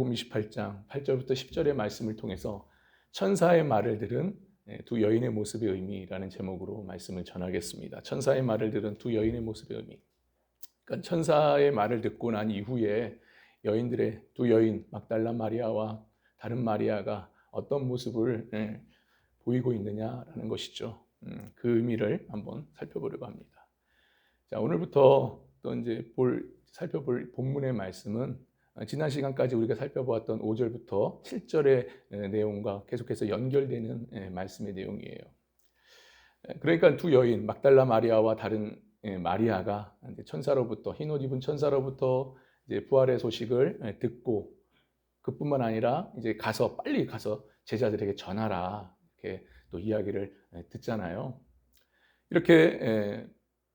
복음 28장 8절부터 10절의 말씀을 통해서 천사의 말을 들은 예, 두 여인의 모습의 의미라는 제목으로 말씀을 전하겠습니다. 천사의 말을 들은 두 여인의 모습의 의미. 그러니까 천사의 말을 듣고 난 이후에 여인들의 두 여인 막달라 마리아와 다른 마리아가 어떤 모습을 예, 보이고 있느냐라는 것이죠. 음, 그 의미를 한번 살펴보려고 합니다. 자, 오늘부터 또 이제 볼 살펴볼 본문의 말씀은 어, 지난 시간까지 우리가 살펴보았던 5절부터 7절의 내용과 계속해서 연결되는 예, 말씀의 내용이에요. 예, 그러니까 두 여인 막달라 마리아와 다른 예, 마리아가 천사로부터 흰 옷 입은 천사로부터 부활의 소식을 듣고 그뿐만 아니라 이제 가서 빨리 가서 제자들에게 전하라 이렇게 또 이야기를 듣잖아요. 이렇게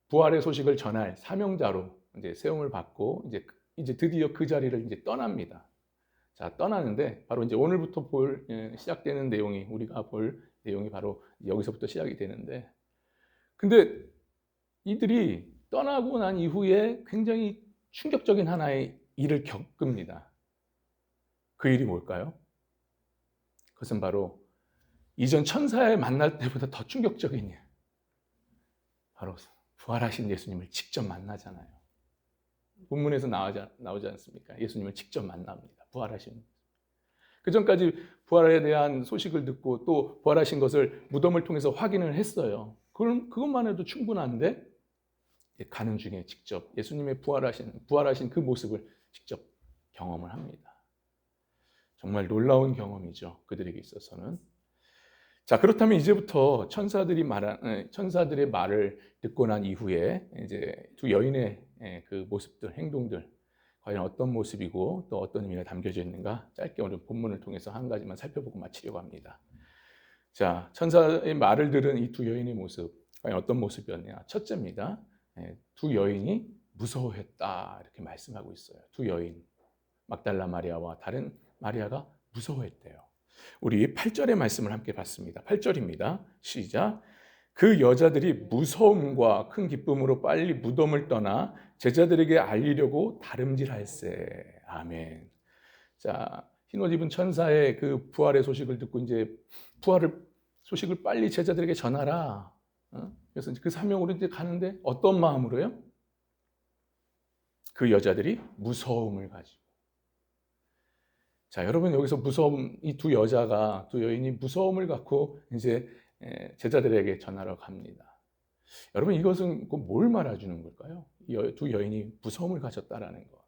부활의 소식을 전할 사명자로 이제 세움을 받고 이제 이제 드디어 그 자리를 이제 떠납니다. 자 떠나는데 바로 이제 오늘부터 볼 시작되는 내용이 우리가 볼 내용이 바로 여기서부터 시작이 되는데 근데 이들이 떠나고 난 이후에 굉장히 충격적인 하나의 일을 겪습니다. 그 일이 뭘까요? 그것은 바로 이전 천사에 만날 때보다 더 충격적인 일. 바로 부활하신 예수님을 직접 만나잖아요. 본문에서 나오지, 나오지 않습니까? 예수님을 직접 만납니다. 부활하신. 그 전까지 부활에 대한 소식을 듣고 또 부활하신 것을 무덤을 통해서 확인을 했어요. 그럼 그것만 해도 충분한데 가는 중에 직접 예수님의 부활하신 부활하신 그 모습을 직접 경험을 합니다. 정말 놀라운 경험이죠. 그들에게 있어서는. 자, 그렇다면 이제부터 천사들이 말한 천사들의 말을 듣고 난 이후에 이제 두 여인의 그 모습들, 행동들 과연 어떤 모습이고 또 어떤 의미가 담겨져 있는가 짧게 오늘 본문을 통해서 한 가지만 살펴보고 마치려고 합니다. 자, 천사의 말을 들은 이 두 여인의 모습 과연 어떤 모습이었냐? 첫째입니다. 두 여인이 무서워했다 이렇게 말씀하고 있어요. 두 여인 막달라 마리아와 다른 마리아가 무서워했대요. 우리 8절의 말씀을 함께 봤습니다. 8절입니다. 시작. 그 여자들이 무서움과 큰 기쁨으로 빨리 무덤을 떠나 제자들에게 알리려고 다름질할세. 아멘. 자, 흰옷 입은 천사의 그 부활의 소식을 듣고 이제 부활을 소식을 빨리 제자들에게 전하라. 어? 그래서 그 사명으로 이제 가는데 어떤 마음으로요? 그 여자들이 무서움을 가지고. 자, 여러분 여기서 무서움 이 두 여자가 두 여인이 무서움을 갖고 이제 제자들에게 전하러 갑니다. 여러분 이것은 뭘 말해주는 걸까요? 두 여인이 무서움을 가졌다라는 것.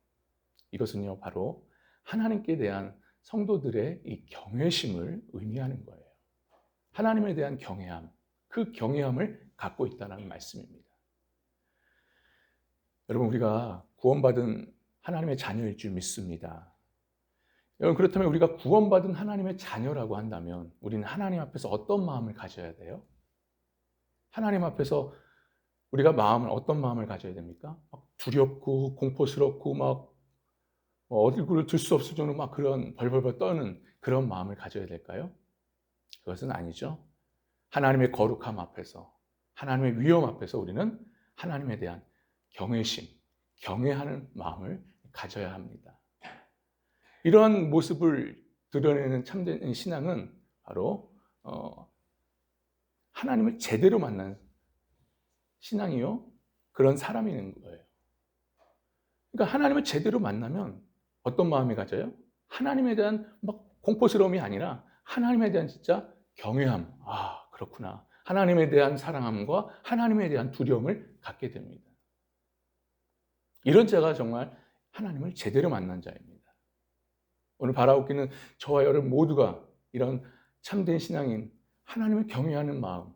이것은요 바로 하나님께 대한 성도들의 이 경외심을 의미하는 거예요. 하나님에 대한 경외함, 그 경외함을 갖고 있다는 말씀입니다. 여러분 우리가 구원받은 하나님의 자녀일 줄 믿습니다. 여러분 그렇다면 우리가 구원받은 하나님의 자녀라고 한다면 우리는 하나님 앞에서 어떤 마음을 가져야 돼요? 하나님 앞에서 우리가 마음을 어떤 마음을 가져야 됩니까? 두렵고 공포스럽고 막뭐 얼굴을 들수 없을 정도로 막 그런 벌벌벌 떠는 그런 마음을 가져야 될까요? 그것은 아니죠. 하나님의 거룩함 앞에서 하나님의 위엄 앞에서 우리는 하나님에 대한 경외심, 경외하는 마음을 가져야 합니다. 이러한 모습을 드러내는 참된 신앙은 바로 어, 하나님을 제대로 만난 신앙이요 그런 사람이는 거예요. 그러니까 하나님을 제대로 만나면 어떤 마음이 가져요? 하나님에 대한 막 공포스러움이 아니라 하나님에 대한 진짜 경외함. 아 그렇구나. 하나님에 대한 사랑함과 하나님에 대한 두려움을 갖게 됩니다. 이런 자가 정말 하나님을 제대로 만난 자입니다. 오늘 바라옵기는 저와 여러분 모두가 이런 참된 신앙인 하나님을 경외하는 마음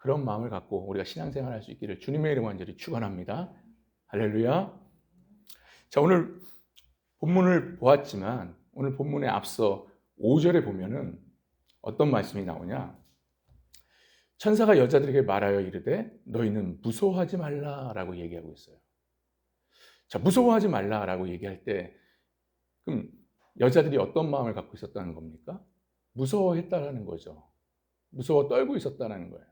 그런 마음을 갖고 우리가 신앙생활 할 수 있기를 주님의 이름 완전히 축원합니다. 할렐루야. 자, 오늘 본문을 보았지만 오늘 본문에 앞서 5절에 보면은 어떤 말씀이 나오냐? 천사가 여자들에게 말하여 이르되 너희는 무서워하지 말라라고 얘기하고 있어요. 자, 무서워하지 말라라고 얘기할 때 그럼 여자들이 어떤 마음을 갖고 있었다는 겁니까? 무서워했다라는 거죠. 무서워 떨고 있었다는 거예요.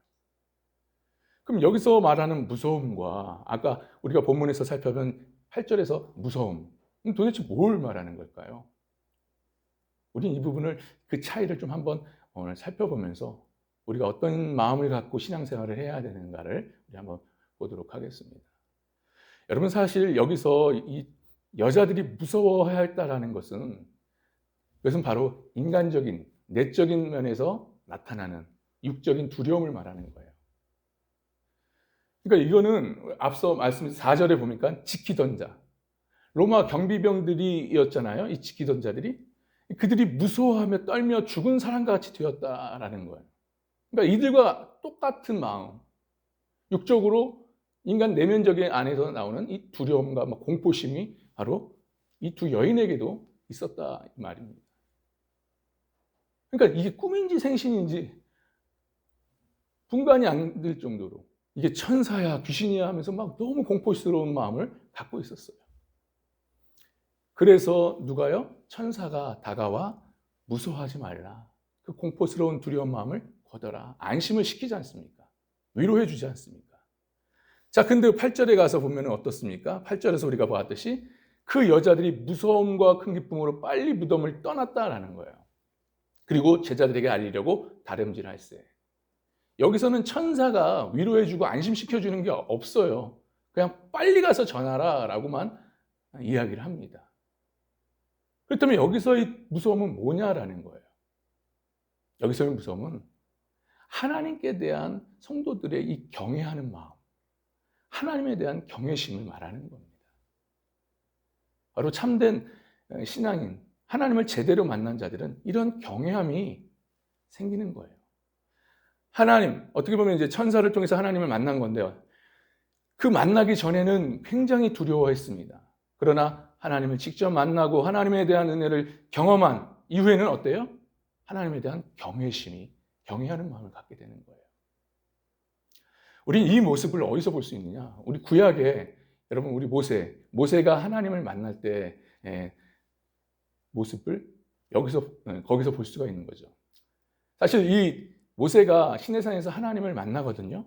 그럼 여기서 말하는 무서움과 아까 우리가 본문에서 살펴본 8절에서 무서움, 도대체 뭘 말하는 걸까요? 우리는 이 부분을 그 차이를 좀 한번 오늘 살펴보면서 우리가 어떤 마음을 갖고 신앙생활을 해야 되는가를 우리 한번 보도록 하겠습니다. 여러분 사실 여기서 이 여자들이 무서워해야 했다라는 것은 그것은 바로 인간적인 내적인 면에서 나타나는 육적인 두려움을 말하는 거예요. 그러니까 이거는 앞서 말씀 4절에 보니까 지키던 자. 로마 경비병들이었잖아요. 이 지키던 자들이. 그들이 무서워하며 떨며 죽은 사람과 같이 되었다라는 거예요. 그러니까 이들과 똑같은 마음. 육적으로 인간 내면적인 안에서 나오는 이 두려움과 공포심이 바로 이 두 여인에게도 있었다 이 말입니다. 그러니까 이게 꿈인지 생신인지 분간이 안 될 정도로 이게 천사야 귀신이야 하면서 막 너무 공포스러운 마음을 갖고 있었어요. 그래서 누가요? 천사가 다가와 무서워하지 말라. 그 공포스러운 두려운 마음을 걷어라. 안심을 시키지 않습니까? 위로해 주지 않습니까? 자, 근데 8절에 가서 보면 어떻습니까? 8절에서 우리가 보았듯이 그 여자들이 무서움과 큰 기쁨으로 빨리 무덤을 떠났다라는 거예요. 그리고 제자들에게 알리려고 다름질할세. 여기서는 천사가 위로해주고 안심시켜주는 게 없어요. 그냥 빨리 가서 전하라 라고만 이야기를 합니다. 그렇다면 여기서의 무서움은 뭐냐라는 거예요. 여기서의 무서움은 하나님께 대한 성도들의 이 경외하는 마음, 하나님에 대한 경외심을 말하는 겁니다. 바로 참된 신앙인, 하나님을 제대로 만난 자들은 이런 경외함이 생기는 거예요. 하나님, 어떻게 보면 이제 천사를 통해서 하나님을 만난 건데요. 그 만나기 전에는 굉장히 두려워했습니다. 그러나 하나님을 직접 만나고 하나님에 대한 은혜를 경험한 이후에는 어때요? 하나님에 대한 경외심이, 경외하는 마음을 갖게 되는 거예요. 우리는 이 모습을 어디서 볼 수 있느냐? 우리 구약에 여러분 우리 모세, 모세가 하나님을 만날 때 예, 모습을 여기서 예, 거기서 볼 수가 있는 거죠. 사실 이 모세가 시내산에서 하나님을 만나거든요.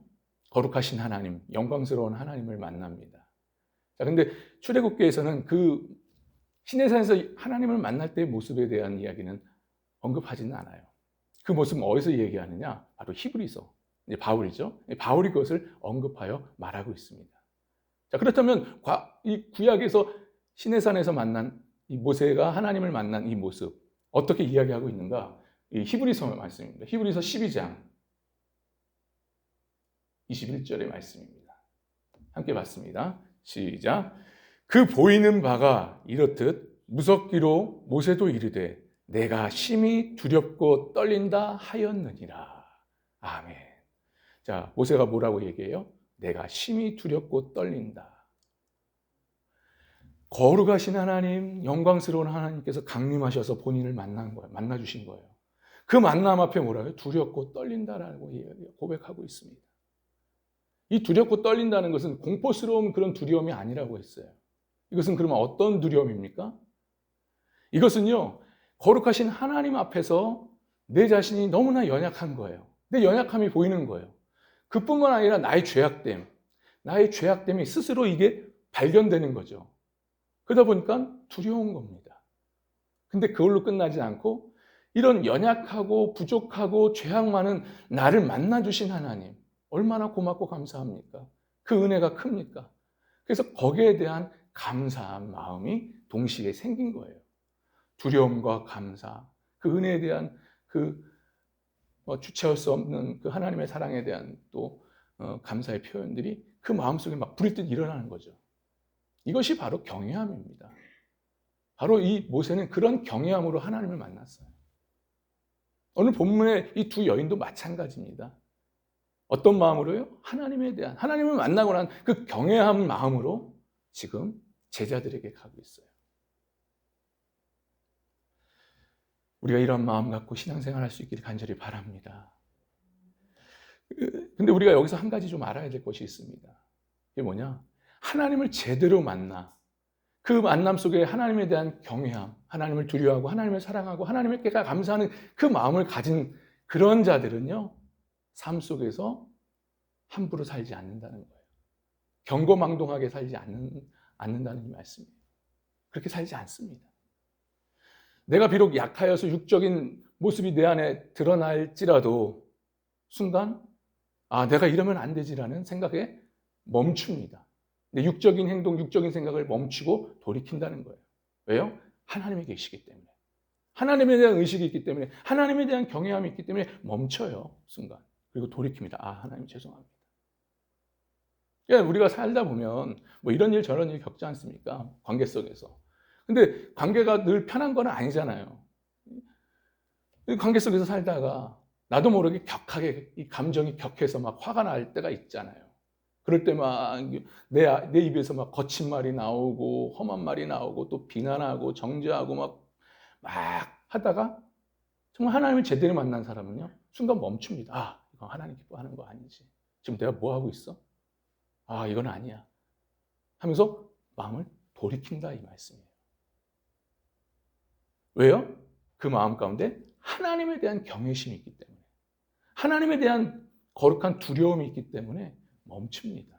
거룩하신 하나님, 영광스러운 하나님을 만납니다. 자, 근데 출애굽기에서는 그 시내산에서 하나님을 만날 때의 모습에 대한 이야기는 언급하지는 않아요. 그 모습은 어디서 얘기하느냐? 바로 히브리서. 바울이죠. 바울이 그것을 언급하여 말하고 있습니다. 자, 그렇다면 이 구약에서 시내산에서 만난 이 모세가 하나님을 만난 이 모습 어떻게 이야기하고 있는가? 이 히브리서 말씀입니다. 히브리서 12장 21절의 말씀입니다. 함께 봤습니다. 시작. 그 보이는 바가 이렇듯 무섭기로 모세도 이르되 내가 심히 두렵고 떨린다 하였느니라. 아멘. 자, 모세가 뭐라고 얘기해요? 내가 심히 두렵고 떨린다. 거룩하신 하나님, 영광스러운 하나님께서 강림하셔서 본인을 만난 거예요. 만나 주신 거예요. 그 만남 앞에 뭐라고요? 두렵고 떨린다라고 고백하고 있습니다. 이 두렵고 떨린다는 것은 공포스러운 그런 두려움이 아니라고 했어요. 이것은 그러면 어떤 두려움입니까? 이것은요, 거룩하신 하나님 앞에서 내 자신이 너무나 연약한 거예요. 내 연약함이 보이는 거예요. 그뿐만 아니라 나의 죄악됨, 나의 죄악됨이 스스로 이게 발견되는 거죠. 그러다 보니까 두려운 겁니다. 근데 그걸로 끝나지 않고 이런 연약하고 부족하고 죄악 많은 나를 만나주신 하나님, 얼마나 고맙고 감사합니까? 그 은혜가 큽니까? 그래서 거기에 대한 감사한 마음이 동시에 생긴 거예요. 두려움과 감사, 그 은혜에 대한 그 어, 주체할 수 없는 그 하나님의 사랑에 대한 또 어, 감사의 표현들이 그 마음속에 막 부리듯 일어나는 거죠. 이것이 바로 경외함입니다. 바로 이 모세는 그런 경외함으로 하나님을 만났어요. 오늘 본문의 이 두 여인도 마찬가지입니다. 어떤 마음으로요? 하나님에 대한, 하나님을 만나고 난 그 경외한 마음으로 지금 제자들에게 가고 있어요. 우리가 이런 마음 갖고 신앙생활 할 수 있기를 간절히 바랍니다. 근데 우리가 여기서 한 가지 좀 알아야 될 것이 있습니다. 이게 뭐냐? 하나님을 제대로 만나 그 만남 속에 하나님에 대한 경외함, 하나님을 두려워하고 하나님을 사랑하고 하나님께 감사하는 그 마음을 가진 그런 자들은요, 삶 속에서 함부로 살지 않는다는 거예요. 경고망동하게 살지 않는, 않는다는 말씀이에요. 그렇게 살지 않습니다. 내가 비록 약하여서 육적인 모습이 내 안에 드러날지라도 순간 아 내가 이러면 안 되지라는 생각에 멈춥니다. 내 육적인 행동, 육적인 생각을 멈추고 돌이킨다는 거예요. 왜요? 하나님이 계시기 때문에. 하나님에 대한 의식이 있기 때문에, 하나님에 대한 경외함이 있기 때문에 멈춰요, 순간. 그리고 돌이킵니다. 아, 하나님 죄송합니다. 그러니까 우리가 살다 보면 뭐 이런 일 저런 일 겪지 않습니까? 관계 속에서. 근데 관계가 늘 편한 건 아니잖아요. 관계 속에서 살다가 나도 모르게 격하게 이 감정이 격해서 막 화가 날 때가 있잖아요. 그럴 때 막내 내 입에서 막 거친 말이 나오고 험한 말이 나오고 또 비난하고 정죄하고 막 막 하다가 정말 하나님을 제대로 만난 사람은요 순간 멈춥니다. 아 이거 하나님 기뻐하는 거 아니지. 지금 내가 뭐 하고 있어? 아 이건 아니야. 하면서 마음을 돌이킨다 이 말씀이에요. 왜요? 그 마음 가운데 하나님에 대한 경외심이 있기 때문에 하나님에 대한 거룩한 두려움이 있기 때문에 멈춥니다.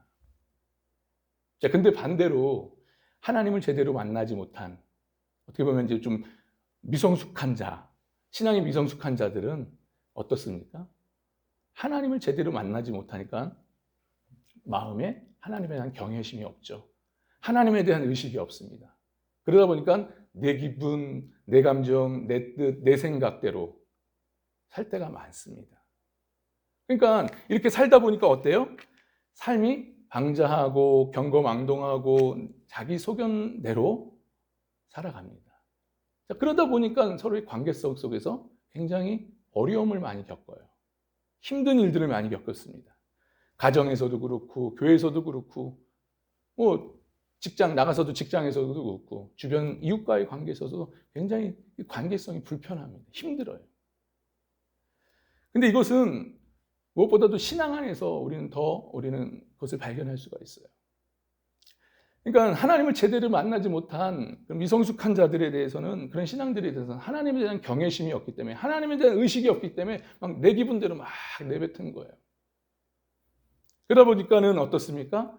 자, 근데 반대로 하나님을 제대로 만나지 못한 어떻게 보면 이제 좀 미성숙한 자, 신앙이 미성숙한 자들은 어떻습니까? 하나님을 제대로 만나지 못하니까 마음에 하나님에 대한 경외심이 없죠. 하나님에 대한 의식이 없습니다. 그러다 보니까 내 기분, 내 감정, 내 뜻, 내 생각대로 살 때가 많습니다. 그러니까 이렇게 살다 보니까 어때요? 삶이 방자하고 경거망동하고 자기 소견대로 살아갑니다. 자, 그러다 보니까 서로의 관계성 속에서 굉장히 어려움을 많이 겪어요. 힘든 일들을 많이 겪었습니다. 가정에서도 그렇고, 교회에서도 그렇고, 뭐, 직장 나가서도 직장에서도 그렇고, 주변 이웃과의 관계에서도 굉장히 관계성이 불편합니다. 힘들어요. 근데 이것은 무엇보다도 신앙 안에서 우리는 더 우리는 그것을 발견할 수가 있어요. 그러니까 하나님을 제대로 만나지 못한 미성숙한 자들에 대해서는 그런 신앙들에 대해서는 하나님에 대한 경외심이 없기 때문에 하나님에 대한 의식이 없기 때문에 막 내 기분대로 막 내뱉은 거예요. 그러다 보니까는 어떻습니까?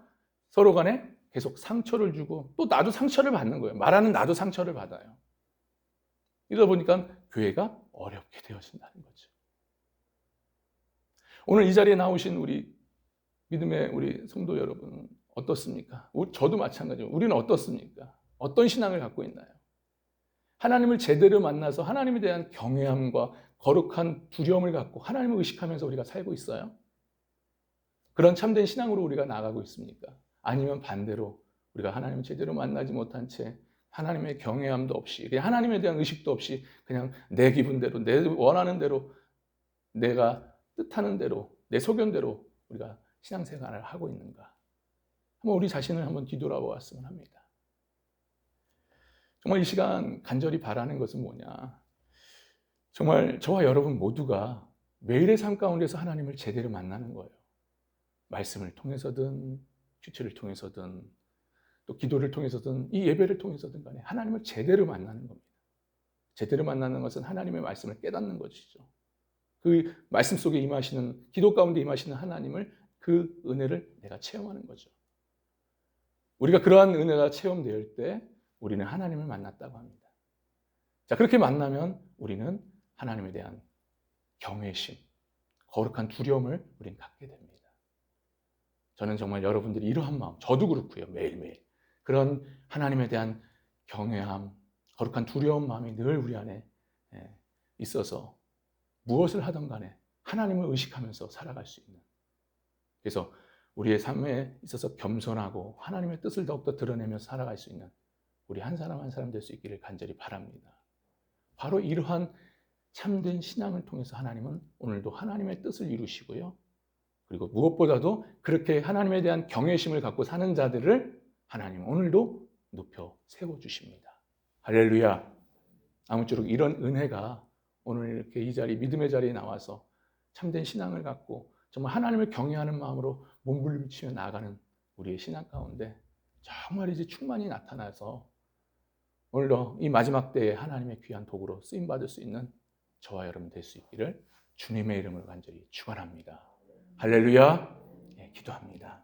서로 간에 계속 상처를 주고 또 나도 상처를 받는 거예요. 말하는 나도 상처를 받아요. 이러다 보니까 교회가 어렵게 되어진다는 거죠. 오늘 이 자리에 나오신 우리 믿음의 우리 성도 여러분 어떻습니까? 저도 마찬가지로 우리는 어떻습니까? 어떤 신앙을 갖고 있나요? 하나님을 제대로 만나서 하나님에 대한 경외함과 거룩한 두려움을 갖고 하나님을 의식하면서 우리가 살고 있어요? 그런 참된 신앙으로 우리가 나가고 있습니까? 아니면 반대로 우리가 하나님을 제대로 만나지 못한 채 하나님의 경외함도 없이 하나님에 대한 의식도 없이 그냥 내 기분대로 내 원하는 대로 내가 뜻하는 대로 내 소견대로 우리가 신앙생활을 하고 있는가? 한번 우리 자신을 한번 뒤돌아보았으면 합니다. 정말 이 시간 간절히 바라는 것은 뭐냐? 정말 저와 여러분 모두가 매일의 삶 가운데서 하나님을 제대로 만나는 거예요. 말씀을 통해서든 주체를 통해서든 또 기도를 통해서든 이 예배를 통해서든 간에 하나님을 제대로 만나는 겁니다. 제대로 만나는 것은 하나님의 말씀을 깨닫는 것이죠. 그 말씀 속에 임하시는 기도 가운데 임하시는 하나님을 그 은혜를 내가 체험하는 거죠. 우리가 그러한 은혜가 체험될 때 우리는 하나님을 만났다고 합니다. 자, 그렇게 만나면 우리는 하나님에 대한 경외심, 거룩한 두려움을 우리는 갖게 됩니다. 저는 정말 여러분들이 이러한 마음, 저도 그렇고요. 매일매일. 그런 하나님에 대한 경외함, 거룩한 두려운 마음이 늘 우리 안에 예, 있어서 무엇을 하든 간에 하나님을 의식하면서 살아갈 수 있는. 그래서 우리의 삶에 있어서 겸손하고 하나님의 뜻을 더욱더 드러내며 살아갈 수 있는 우리 한 사람 한 사람 될 수 있기를 간절히 바랍니다. 바로 이러한 참된 신앙을 통해서 하나님은 오늘도 하나님의 뜻을 이루시고요. 그리고 무엇보다도 그렇게 하나님에 대한 경외심을 갖고 사는 자들을 하나님 오늘도 높여 세워 주십니다. 할렐루야. 아무쪼록 이런 은혜가 오늘 이렇게 이 자리, 믿음의 자리에 나와서 참된 신앙을 갖고 정말 하나님을 경외하는 마음으로 몸부림치며 나가는 우리의 신앙 가운데 정말 이제 충만히 나타나서 오늘도 이 마지막 때에 하나님의 귀한 도구로 쓰임 받을 수 있는 저와 여러분 될 수 있기를 주님의 이름으로 간절히 축원합니다. 할렐루야. 네, 기도합니다.